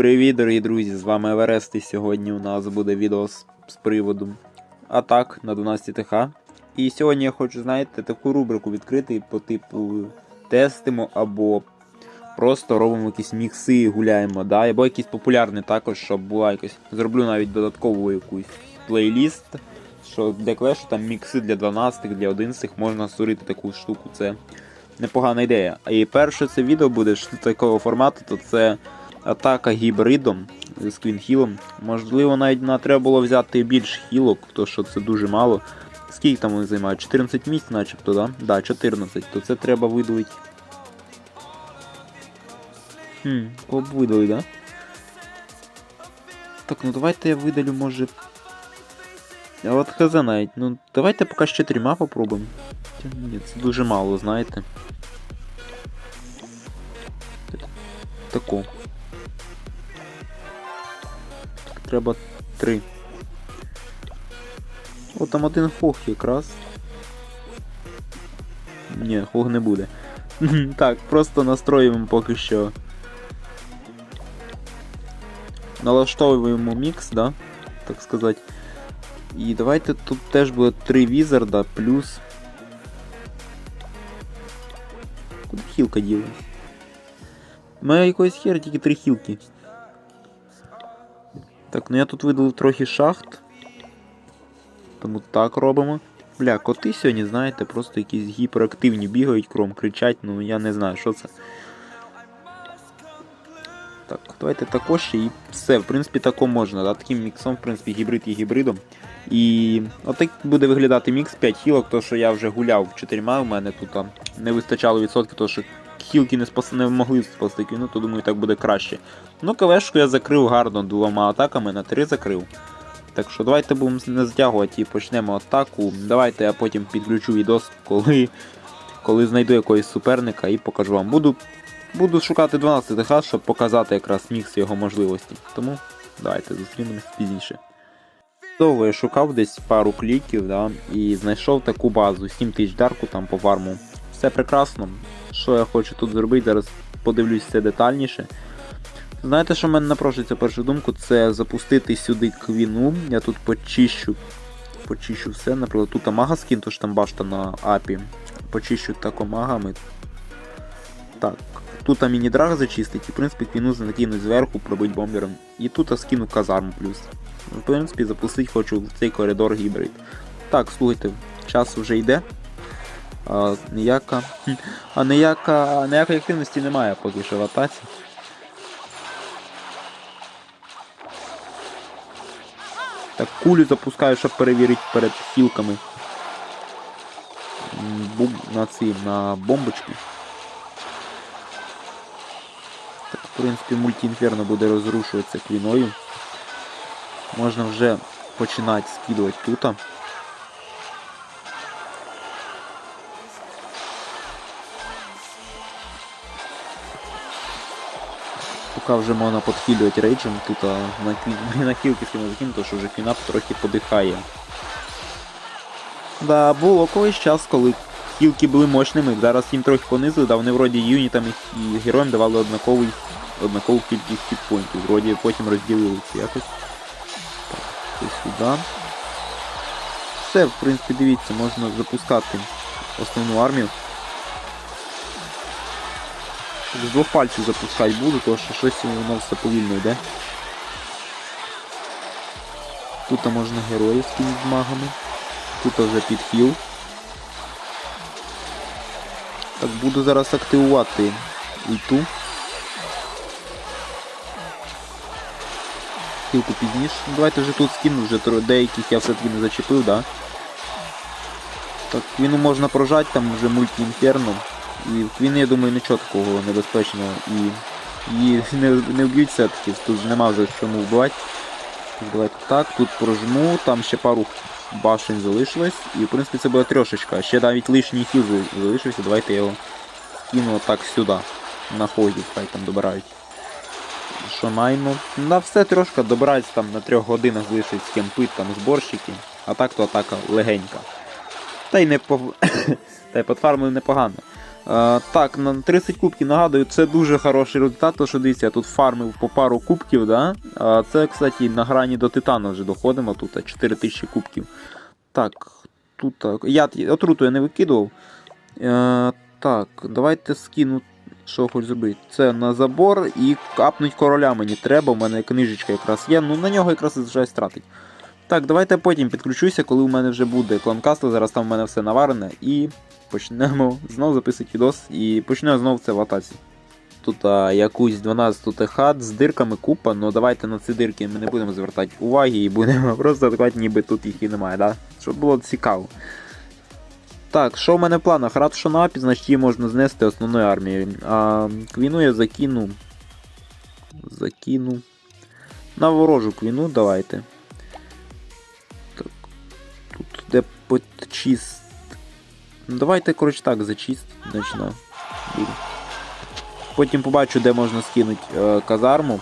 Привіт, дорогі друзі! З вами Еверест, і сьогодні у нас буде відео з, з приводу атак на 12 ТХ. І сьогодні я хочу, знаєте, таку рубрику відкрити по типу тестимо або просто робимо якісь мікси, гуляємо, да? або якісь популярні також, щоб була якось. Зроблю навіть додаткову якусь плейліст, що для клешу там мікси для 12, для 11 можна створити таку штуку. Це непогана ідея. І перше це відео буде що такого формату, то це атака гібридом з квінхілом. Можливо, навіть нам треба було взяти більш хілок, то що це дуже мало. Скільки там вони займають? 14 місць начебто, да? Да, 14, то це треба видалити. Хм, кого б да? Так, ну давайте я видалю, може. А от хз навіть. Ну, давайте поки з чотирма попробуємо. Ні, це дуже мало, знаєте. Тако. Треба три. О, там один хог якраз. Ні, хог не буде. так, просто настроюємо поки що. Налаштовуємо мікс, да? Так сказати. І давайте тут теж буде три візарда плюс. Куди хілка ділась? У мене якоїсь хера тільки три хілки. Так, ну я тут видалив трохи шахт. Тому так робимо. Бля, коти сьогодні, знаєте, просто якісь гіперактивні бігають, кром кричать, ну я не знаю, що це. Так, давайте також і все, в принципі, тако можна. Да? Таким міксом, в принципі, гібрид є гібридом. І отак буде виглядати мікс 5 хілок, то що я вже гуляв чотирма, у мене тут там не вистачало відсотків, тому що хілки не спас... не могли спасти квіну, то думаю, так буде краще. Ну, кавешку я закрив гарно двома атаками, на три закрив. Так що давайте будемо не затягувати і почнемо атаку. Давайте я потім підключу відос, коли коли знайду якогось суперника і покажу вам. Буду буду шукати 12 ТХ, щоб показати якраз мікс його можливості. Тому давайте зустрінемось пізніше. Довго я шукав десь пару кліків да, і знайшов таку базу, 7 тисяч дарку там по фарму. Все прекрасно. Що я хочу тут зробити, зараз подивлюсь все детальніше. Знаєте, що в мене напрошується першу думку, це запустити сюди квіну. Я тут почищу почищу все. Наприклад, тут мага скін, тож там башта на апі. Почищу тако магами. Так, тут міні-драг зачистить і в принципі квіну накинуть зверху, пробить бомбером. І тут скину казарму плюс. В принципі, запустити хочу в цей коридор гібрид. Так, слухайте, час вже йде. А, ніяка. А ніяка, ніякої активності немає поки що в атаці. Так, кулю запускаю, щоб перевірити перед хілками. Бум, на ці, на бомбочки. Так, в принципі, мультіінферно буде розрушуватися квіною. Можна вже починати скидувати тут. Поки вже можна підхилювати рейджем, тут на, кві- на кілки з закинуто, тому що вже квіна трохи подихає. Да, було колись час, коли хілки були мощними, зараз їм трохи понизили, да, вони вроді юнітам і героям давали однаковий, однакову кількість хітпоінтів. Вроді потім розділили це якось. Сюди. Все, в принципі, дивіться, можна запускати основну армію. З двох пальців запускати буду, тому що щось воно все повільно йде. Тут можна героїв з магами. Тут вже підхіл. Так, буду зараз активувати ульту. Хілку пізніше. Давайте вже тут скину, вже деяких я все-таки не зачепив, да? Так, квіну можна прожати, там вже мульті-інферно. І в квіни, я думаю, нічого такого небезпечного. І її не, не вб'ють все-таки, тут нема вже чому вбивати. Давайте так, тут прожму, там ще пару башень залишилось. І в принципі це була трьошечка. Ще навіть лишній хіл залишився, давайте я його скину отак сюди. На ході, хай там добирають. Що маємо? На все трошки добирається там на трьох годинах залишить кемпи, там зборщики, а так то атака легенька. Та й не по... Та й подфармили непогано. Е, так, на 30 кубків нагадую, це дуже хороший результат, тому що дивіться, я тут фармив по пару кубків, да? А це, кстати, на грані до титана вже доходимо тут, 4000 кубків. Так, тут так. Я отруту я не викидував. Е, так, давайте скину, що хочу зробити. Це на забор і капнуть короля мені треба, у мене книжечка якраз є, ну на нього якраз і вже стратить. Так, давайте потім підключуся, коли у мене вже буде кланкастл, зараз там у мене все наварене, і почнемо знову записувати відос і почнемо знову це в атаці. Тут а, якусь 12 хат з дирками купа, але давайте на ці дирки ми не будемо звертати уваги і будемо просто атакувати, ніби тут їх і немає, да? щоб було цікаво. Так, що в мене в планах? Ратуша на апі, значить її можна знести основною армією. А квіну я закину. Закину. На ворожу квіну давайте. Так. Тут де почист. Ну давайте, коротше, так, зачист. Біль. Потім побачу, де можна скинути е, казарму.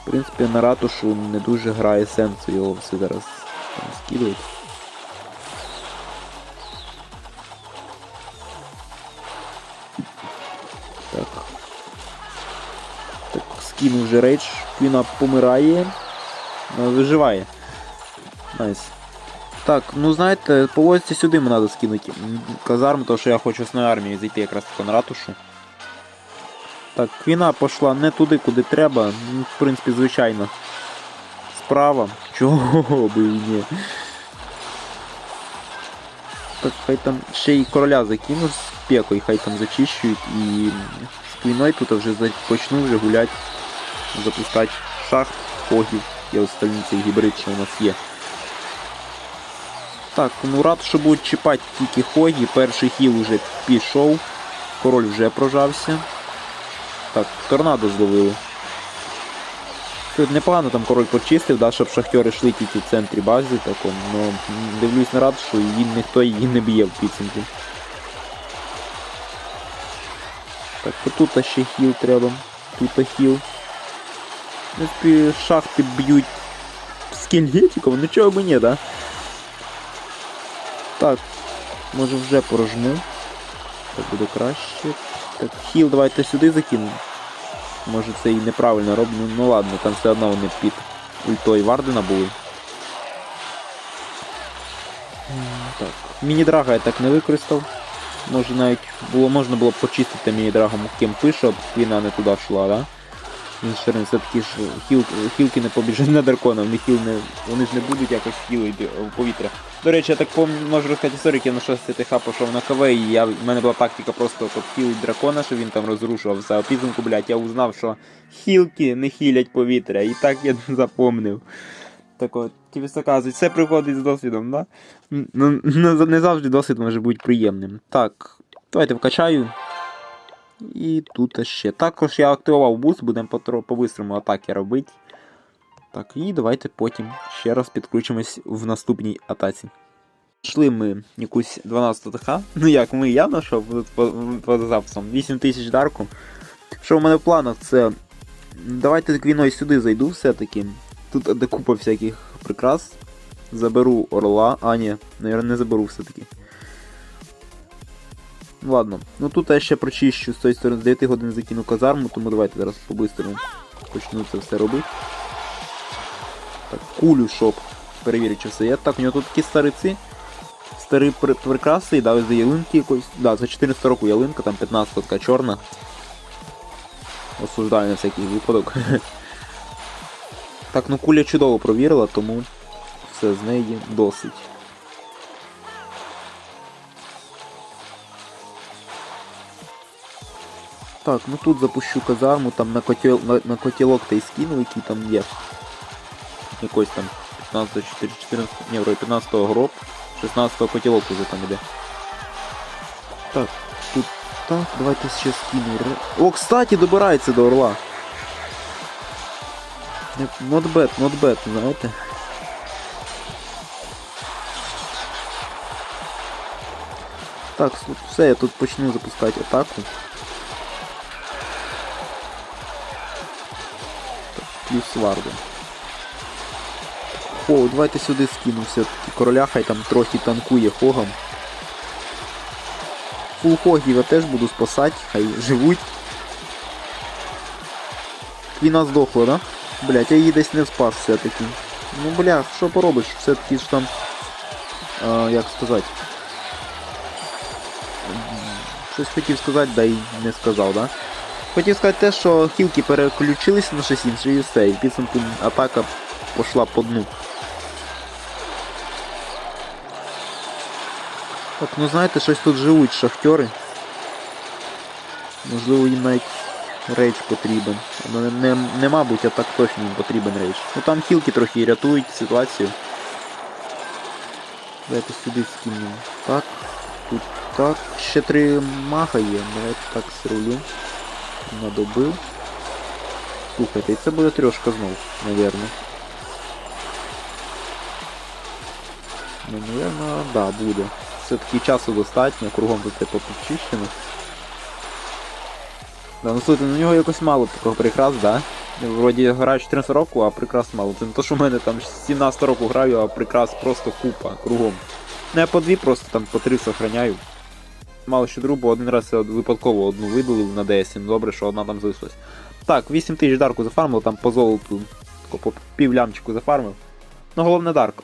В принципі, на ратушу не дуже грає сенсу його все зараз там скидувати. Так. Так, скину вже рейдж. Квіна помирає. виживає. Найс. Так, ну знаєте, по логіці сюди мені треба скинути казарму, тому що я хочу основною армією зайти якраз таки на ратушу. Так, квіна пішла не туди, куди треба. Ну, в принципі, звичайно. Справа. Чого би і ні. Так, хай там ще й короля закину з пекою, хай там зачищують і з квіною тут вже почну вже гуляти, запускати шахт, хогів і остальні цей гібрид, що у нас є. Так, ну рад, що будуть чіпати тільки хогі, перший хіл вже пішов, король вже прожався. Так, торнадо зловили. Тут непогано там король почистив, да, щоб шахтери йшли тільки в центрі бази такому, но дивлюсь на рад, що її ніхто її не б'є в підсумку. Так, отут ще хіл треба. Тут хіл. Шахти б'ють скелетиком, ну чого би ні, да? Так, може вже порожню. Так буде краще. Так, хіл давайте сюди закинемо. Може це і неправильно роблю, ну, ладно, там все одно вони під ультою Вардена були. Так, міні-драга я так не використав. Може навіть було, можна було б почистити міні-драгом кемпи, щоб війна не туди йшла, да? Один все-таки ж хіл, хілки не побіжать на дракона, вони хіл не. Вони ж не будуть якось хілити в повітря. До речі, я так можу розказати історію, як я на 6 ТХ пішов на КВ, і я, в мене була тактика просто хілить дракона, що він там розрушував. А підсумку, блядь, я узнав, що хілки не хілять повітря. І так я запомнив. Так от, тобі оказують, все приходить з досвідом, да? Ну, не не завжди досвід може бути приємним. Так, давайте вкачаю. І тут ще. Також я активував буст, будемо по- по-бистрому атаки робити. Так, і давайте потім ще раз підключимось в наступній атаці. Йшли ми якусь 12 ТХ. Ну як ми, я знайшов по, записам. 8000 дарку. Що в мене в планах, це. Давайте квіною сюди зайду все-таки. Тут де купа всяких прикрас. Заберу орла. А, ні, наверное, не заберу все-таки. Ладно, ну тут я ще прочищу з тої сторони з 9 годин закину казарму, тому давайте зараз по-бистрому почну це все робити. Так, кулю, щоб перевірити, чи все є. Так, у нього тут такі стариці. Старі при- прикраси, да, ось за ялинки якоїсь. Да, за 400 року ялинка, там 15 така чорна. Осуждаю на всякий випадок. Так, ну куля чудово провірила, тому все з неї досить. Так, ну тут запущу казарму, там на, котел, на, на котілок та й скину, який там є. Якось там 15 14, ні, вроде 15 гроб, 16 котілок уже там іде. Так, тут так, давайте ще скину. О, кстати, добирається до орла. Not bad, not bad, знаєте. Так, все, я тут почну запускати атаку. Плюс варду. О, давайте сюди скину все-таки короля, хай там трохи танкує хогом. фулхогів я теж буду спасати, хай живуть. Квіна здохла, да? Блять, я її десь не спас все-таки. Ну бля, що поробиш? Все-таки ж там. А, як сказати. Щось хотів сказати, да й не сказав, да? Хотів сказати те, що хілки переключилися на щось інше і все, і підсумку атака пішла по дну. Так, ну знаєте, щось тут живуть шахтери. Можливо, їм навіть рейдж потрібен. Ну, не, не, не мабуть, а так точно їм потрібен рейдж. Ну там хілки трохи рятують ситуацію. Давайте сюди скинемо. Так. Тут так. Ще три мага є. Давайте так срулю. Надобив. Слухайте, і це буде трьошка знов, навірно. Ну, навірно, да, буде. Все-таки часу достатньо, кругом тут типу почищено. Да, ну слухайте, на нього якось мало такого прикрас, да? Вроді граю 14 року, а прикрас мало. Це не то, що в мене там 17 року граю, а прикрас просто купа кругом. Ну я по дві просто там по три сохраняю. Мало що другу, бо один раз я випадково одну видалив на ну добре, що одна там залишилась. Так, 8 тисяч дарку зафармив, там по золоту по півлямчику зафармив. Ну головне дарк.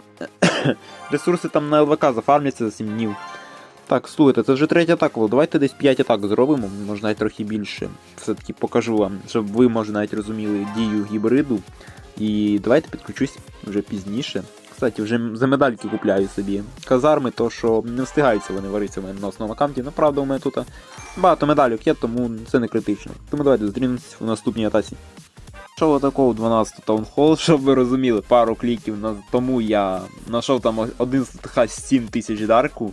Ресурси там на ЛВК зафармляться за 7 днів. Так, слухайте, це вже третя атака. Давайте десь 5 атак зробимо, може навіть трохи більше. Все-таки покажу вам, щоб ви, може, навіть розуміли дію гібриду. І давайте підключусь вже пізніше. Кстати, вже за медальки купляю собі казарми, то що не встигаються вони варитися в мене на основному аккаунті. Ну, правда, у мене тут багато медалік є, тому це не критично. Тому давайте зустрінемося в наступній атаці. Що такого 12 таунхол, щоб ви розуміли, пару кліків на тому я знайшов там 11 7 тисяч дарку,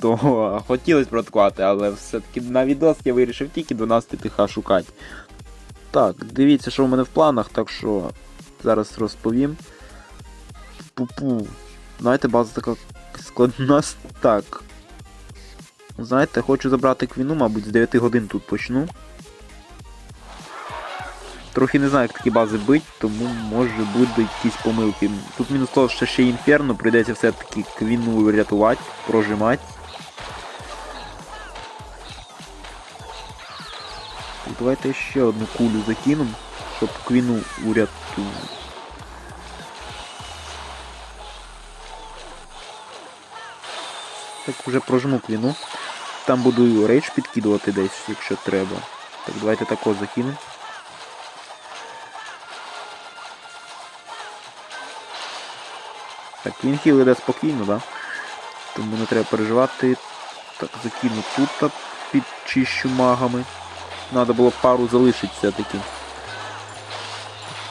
то хотілося проткувати, але все-таки на відос я вирішив тільки 12 тиха шукати. Так, дивіться, що в мене в планах, так що зараз розповім. Пу-пу. Знаєте, база така складна. Так. Знаєте, хочу забрати квіну, мабуть, з 9 годин тут почну. Трохи не знаю, як такі бази бить, тому може будуть якісь помилки. Тут мінус того, що ще інферно, прийдеться все-таки квіну рятувати, прожимати. Давайте ще одну кулю закинемо, щоб квіну урятувати. Так, вже прожму квіну. Там буду рейдж підкидувати десь, якщо треба. Так, давайте тако закинемо. Так, він хіл іде спокійно, да? Тому не треба переживати. Так, закину тут, підчищу магами. Надо було пару залишити все-таки.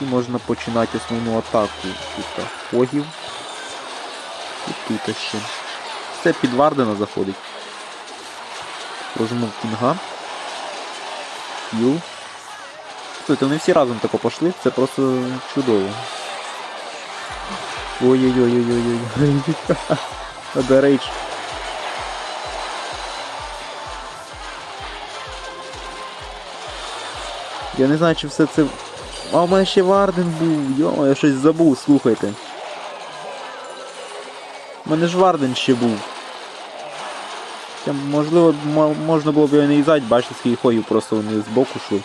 І можна починати основну атаку. Тут фогів. І тут ще. Це під Вардена заходить. Прожму кінга. Хіл. Слухайте, вони всі разом тако пошли, це просто чудово. Ой-ой-ой-ой-ой-ой. Надо рейдж. Я не знаю, чи все це... А у мене ще Варден був, йо, я щось забув, слухайте. У мене ж Варден ще був. Хоча, можливо, можна було б його не їздати, бачите, скільки ходів просто вони з боку йшли.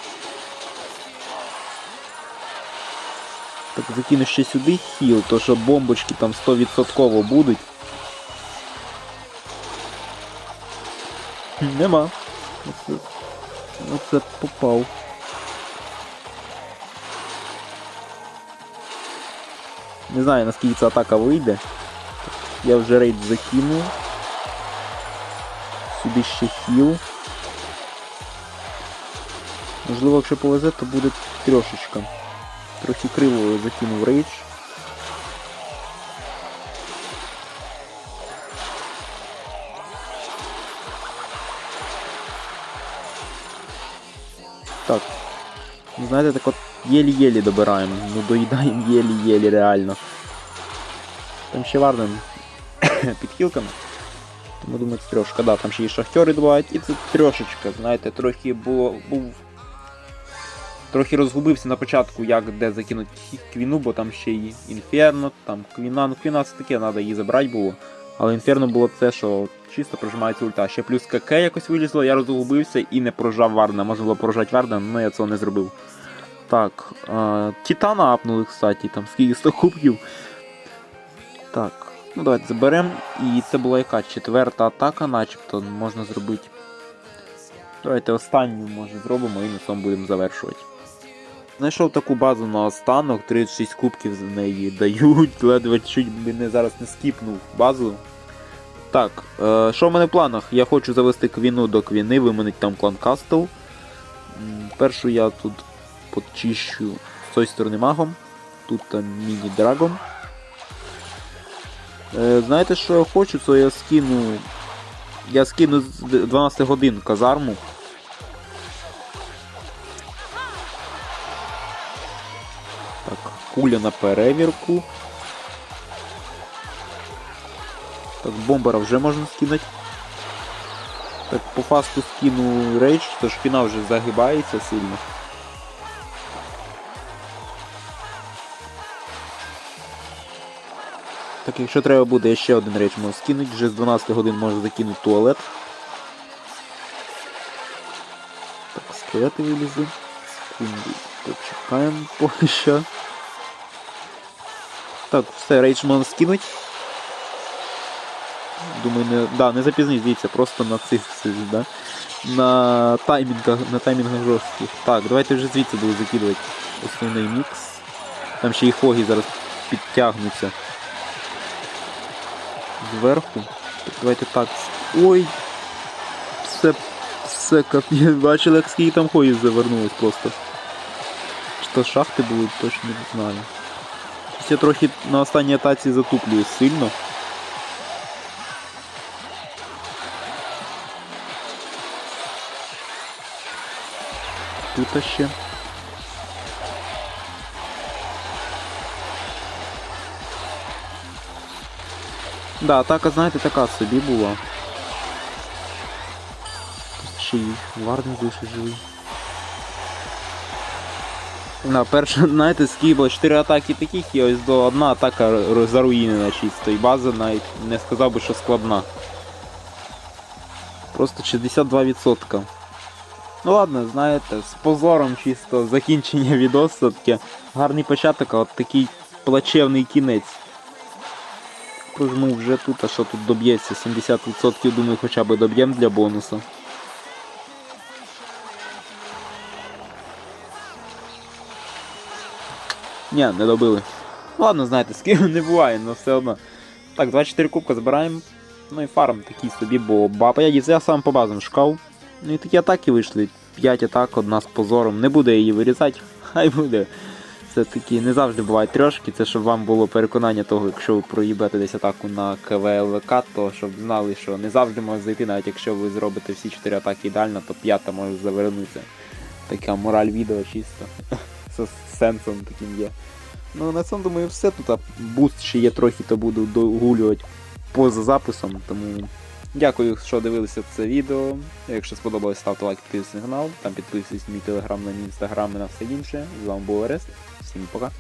Так, закину ще сюди хіл, то що бомбочки там 100% будуть. Нема. Оце, оце попав. Не знаю наскільки ця атака вийде. Я вже рейд закинув. Сюди ще хіл. Можливо, якщо повезе, то буде трьошечка. Трохи криво закинув рейдж. Так. Знаєте, так от єлі-єлі добираємо. Ну доїдаємо єлі-єлі реально. Там ще Варден під хілками. Тому думаю, це трьошка. Да, там ще і шахтери бувають, і це трьошечка, знаєте, трохи було був. Трохи розгубився на початку, як де закинути квіну, бо там ще і інферно, там квіна, ну квіна це таке, треба її забрати було. Але інферно було це, що чисто прожимається ульта. Ще плюс КК якось вилізло, я розгубився і не прожав Варна. Можна було прожати Варна, але я цього не зробив. Так, е, Титана апнули, кстати, там скільки 100 кубків. Так, ну давайте заберемо. І це була яка четверта атака, начебто можна зробити. Давайте останню може зробимо і на цьому будемо завершувати. Знайшов таку базу на останок, 36 кубків з неї дають, ледве чуть не зараз не скіпнув базу. Так, е, що в мене в планах? Я хочу завести квіну до квіни, виманить там клан Кастл. Першу я тут почищу з цієї сторони магом. Тут там міні-драгон. Е, знаєте, що я хочу, це я скину. Я скину з 12 годин казарму. Так, куля на перевірку. Так, бомбера вже можна скинути. Так, по фасту скину рейдж, то шпіна вже загибається сильно. Так, якщо треба буде, я ще один рейдж можу скинути, вже з 12 годин можу закинути туалет. Так, скелети вилізли. Секунду, почекаємо поки що. Так, все, рейдж можна скинуть. Думаю, не, да, не запізніть, дивіться, просто на цих да? На таймінгах, на таймінгах жорстких. Так, давайте вже звідси буду закидувати основний мікс. Там ще і фоги зараз підтягнуться. Зверху. Давайте так. Ой! Все, все кап... Бачили, як скільки там хоїв завернулось просто. Чи то шахти були, точно не знаю. Щось Я трохи на останній атаці затуплюю сильно. Тут ще. Да, атака, знаєте, така собі була. Ще й варний вийшов живий. На перше, знаєте, скільки було 4 атаки таких, і ось до одна атака заруїнена чисто. І база навіть не сказав би, що складна. Просто 62%. Ну ладно, знаєте, з позором чисто закінчення відосу таке. Гарний початок, а от такий плачевний кінець. Прожму вже тут, а що тут доб'ється? 70% думаю хоча б доб'єм для бонуса. Ні, не добили. Ну ладно, знаєте, з не буває, але все одно. Так, 24 кубка збираємо. Ну і фарм такий собі, бо баба я я сам по базам шукав. Ну і такі атаки вийшли. 5 атак, одна з позором. Не буде її вирізати, хай буде. Це такі не завжди бувають трьошки. Це щоб вам було переконання того, якщо ви проїбете десь атаку на КВЛК, то щоб знали, що не завжди може зайти, навіть якщо ви зробите всі 4 атаки ідеально, то п'ята може завернутися. Така мораль відео чисто. З сенсом таким є. Ну на цьому думаю все. Тут а буст ще є трохи, то буду догулювати поза записом. Тому дякую, що дивилися це відео. Якщо сподобалось, ставте лайк, підписуйтесь на канал, там підписуйтесь на мій телеграм, на мій інстаграм і на все інше. З вами був Арест. 不干。